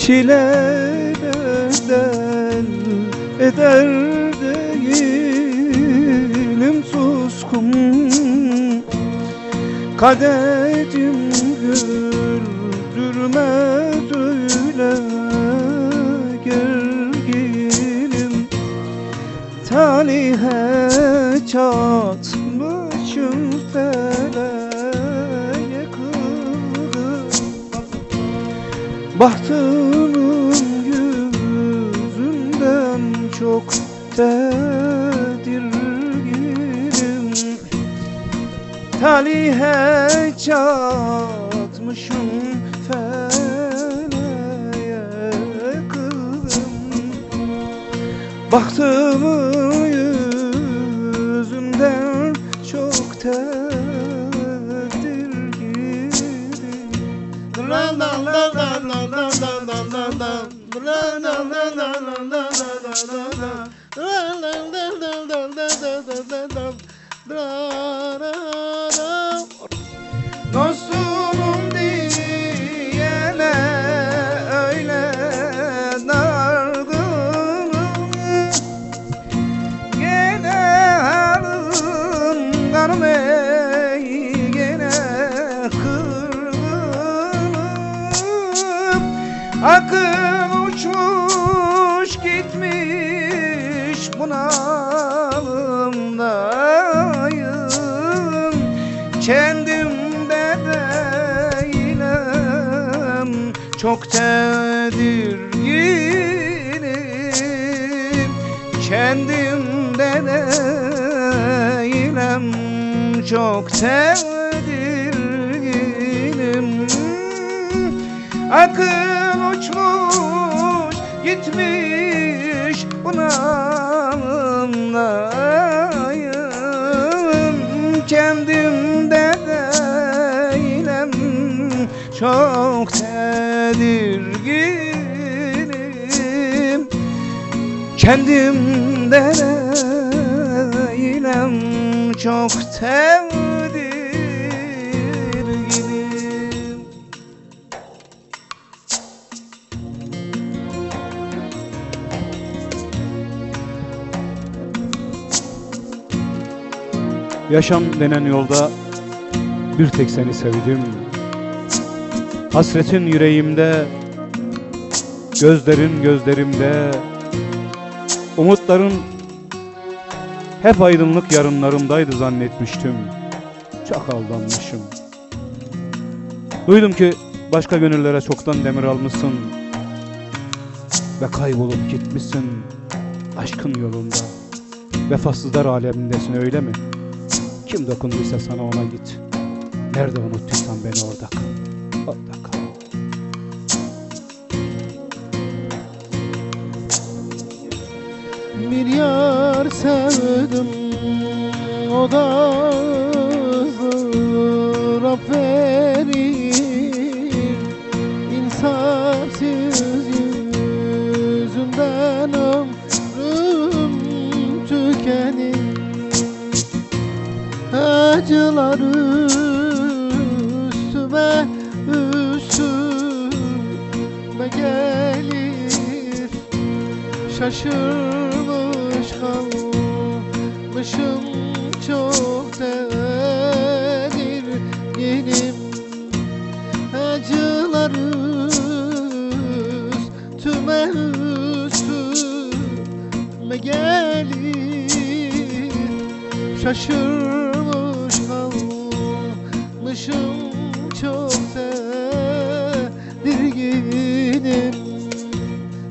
Çile bedel eder değilim suskun Kaderim güldürmez öyle gerginim Talihe çatmışım feleğe Bahtının yüzünden çok tedirginim. Talihe çatmışım feleğe kıldım Bahtımın Dostum Akıl uçmuş gitmiş bunalımdayım. Kendimde değilim. Çok tedirginim. Kendimde değilim. Çok tedirginim çok tedirginim Kendimde değilim çok tedirginim Yaşam denen yolda bir tek seni sevdim. Hasretin yüreğimde, gözlerin gözlerimde, umutların hep aydınlık yarınlarımdaydı zannetmiştim. Çok aldanmışım. Duydum ki başka gönüllere çoktan demir almışsın ve kaybolup gitmişsin aşkın yolunda. Vefasızlar alemindesin öyle mi? Kim dokunduysa sana ona git. Nerede unuttuysan beni orada kal. Orada Bir yar sevdim o da ızdırap verir. İnsafsız yüzünden ömrüm tükenir. Acılar üstüme üstüme gelir Şaşırmış kalmışım çok tedirginim Acılar üstüme üstüme gelir Şaşırmış kalmışım. Çok tedirginim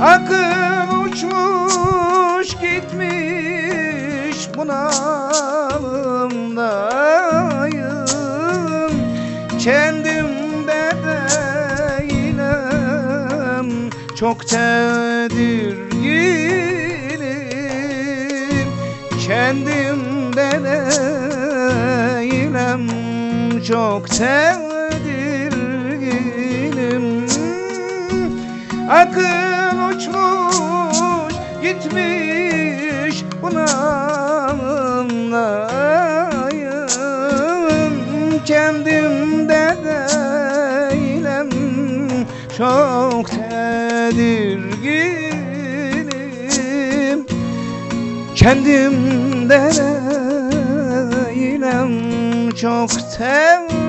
Akıl uçmuş gitmiş bunalımdayım. Kendimde çok tedirginim. Kendimde değilim çok tedirginim. Akıl uçmuş gitmiş bunalımdayım Kendimde değilim çok tedirginim. Kendimde değilim çok tedirginim